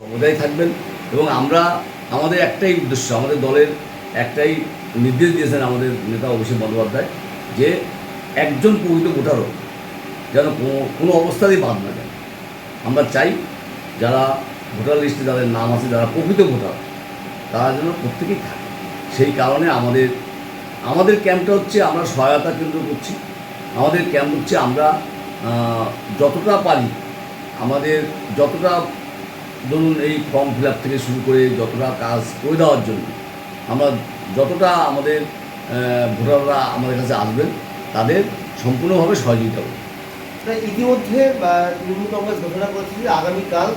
ক্ষমতায় থাকবেন এবং আমরা আমাদের একটাই উদ্দেশ্য, আমাদের দলের একটাই নির্দেশ দিয়েছেন আমাদের নেতা অভিষেক বন্দ্যোপাধ্যায় যে একজন প্রকৃত ভোটারও যেন কোনো- অবস্থাতেই বাদ না যায়। আমরা চাই যারা ভোটার লিস্টে যাদের নাম আছে, যারা প্রকৃত ভোটার, তারা যেন প্রত্যেকেই থাকে। সেই কারণে আমাদের আমাদের ক্যাম্পটা হচ্ছে আমরা সহায়তা কেন্দ্র করছি। আমাদের ক্যাম্প হচ্ছে আমরা যতটা পারি আমাদের যতটা ধরুন এই ফর্ম ফিল আপ থেকে শুরু করে যতটা কাজ করে দেওয়ার জন্য আমরা যতটা আমাদের ভোটাররা আমাদের কাছে আসবেন তাদের সম্পূর্ণভাবে সহযোগিতা করব। ইতিমধ্যে তৃণমূল কংগ্রেস ঘোষণা করেছে যে আগামীকাল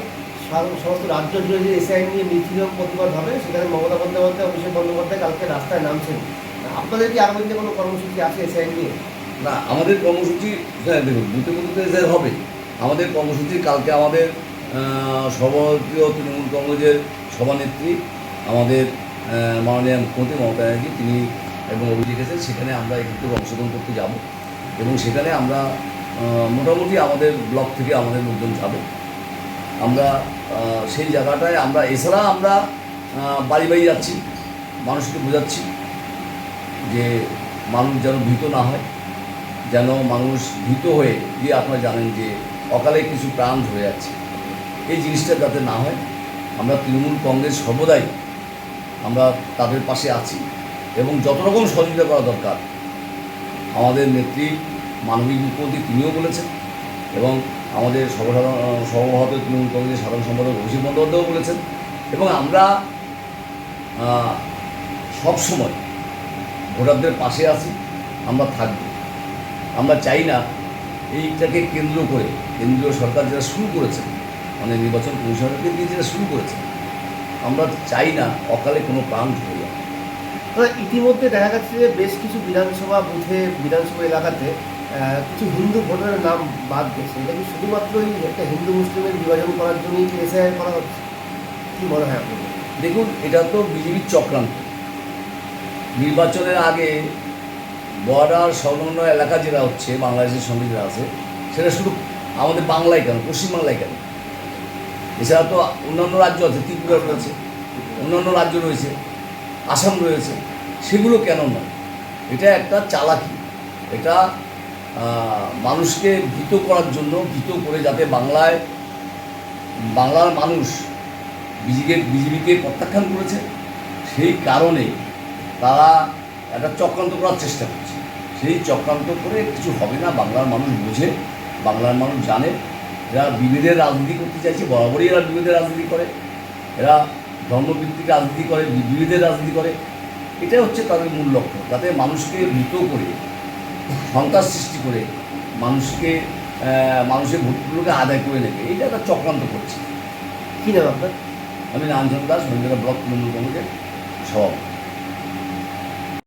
সমস্ত রাজ্য জুড়ে যে এসআই নিয়ে মিছিল প্রতিবাদ হবে সেখানে মমতা বন্দ্যোপাধ্যায় অভিষেক বন্দ্যোপাধ্যায় কালকে রাস্তায় নামছেন। আপনাদের কি আগামী দিনে কোনো কর্মসূচি আছে এসআই নিয়ে? না আমাদের কর্মসূচি হ্যাঁ দেখুন বুথে বুথে হবে। আমাদের কর্মসূচি কালকে আমাদের আহ, তৃণমূল কংগ্রেসের সভানেত্রী আমাদের মাননীয় মুখ্যমন্ত্রী মমতা ব্যানার্জি তিনি এবং অভিযোগ এসেছেন সেখানে আমরা একটু অংশগ্রহণ করতে যাব এবং সেখানে আমরা মোটামুটি আমাদের ব্লক থেকে আমাদের লোকজন যাবে। আমরা সেই জায়গাটায় আমরা এছাড়া আমরা বাড়ি বাড়ি যাচ্ছি মানুষকে বোঝাচ্ছি যে মানুষ যেন ভীত না হয় যেন মানুষ ভীত হয়ে যে আপনারা জানেন যে অকালে কিছু প্রাণ ধরে যাচ্ছে এই জিনিসটা যাতে না হয়, আমরা তৃণমূল কংগ্রেস সর্বদাই আমরা তাদের পাশে আছি এবং যত রকম সহযোগিতা করা দরকার, আমাদের নেত্রী মানবিক মুখ্যমন্ত্রী তিনিও বলেছেন এবং আমাদের সর্বসাধারণ সর্বভারত তৃণমূল কংগ্রেসের সাধারণ সম্পাদক অভিষেক বন্দ্যোপাধ্যায়ও বলেছেন এবং আমরা সবসময় ভোটারদের পাশে আছি, আমরা থাকব। আমরা চাই না এইটাকে কেন্দ্র করে কেন্দ্রীয় সরকার যেটা শুরু করেছে মানে নির্বাচন কমিশনারকে দিয়ে যেটা শুরু করেছে আমরা চাই না অকালে কোনো প্রাণ ঝরে যায় তবে ইতিমধ্যে দেখা যাচ্ছে যে বেশ কিছু বিধানসভা বুথে বিধানসভা এলাকাতে কিছু হিন্দু ভোটারের নাম বাদ গেছে। এটা কি শুধুমাত্রই একটা হিন্দু মুসলিমের বিভাজন করার জন্যই কি এসআই করা হচ্ছে? কী মনে হয় আপনার দেখুন এটা তো বিজেপির চক্রান্ত। নির্বাচনের আগে বর্ডার সংলগ্ন এলাকা যেটা হচ্ছে বাংলাদেশের সঙ্গে যেটা আছে সেটা শুধু আমাদের বাংলায় কেন পশ্চিমবাংলায় কেন? এছাড়া তো অন্যান্য রাজ্য আছে, ত্রিপুরা রয়েছে, অন্যান্য রাজ্য রয়েছে, আসাম রয়েছে, সেগুলো কেন নয়? এটা একটা চালাকি। এটা মানুষকে ভীত করার জন্য, ভীত করে যাতে বাংলায়, বাংলার মানুষ বিজেপি বিজেপিকে প্রত্যাখ্যান করেছে, সেই কারণে তারা একটা চক্রান্ত করার চেষ্টা করছে। সেই চক্রান্ত করে কিছু হবে না, বাংলার মানুষ বোঝে, বাংলার মানুষ জানে এরা বিভেদের রাজনীতি করতে চাইছে বরাবরই এরা বিভেদের রাজনীতি করে। এরা ধর্মভিত্তিক রাজনীতি করে বিভেদের রাজনীতি করে। এটাই হচ্ছে তাদের মূল লক্ষ্য যাতে মানুষকে ভীত করে সন্ত্রাস সৃষ্টি করে মানুষকে মানুষের ভোটগুলোকে আদায় করে নেবে। এইটা একটা চক্রান্ত করছে। কি নাম আপনার? আমি রামচন্দ্র দাস মহিলা ব্লক তৃণমূল কংগ্রেসের সভাপতি।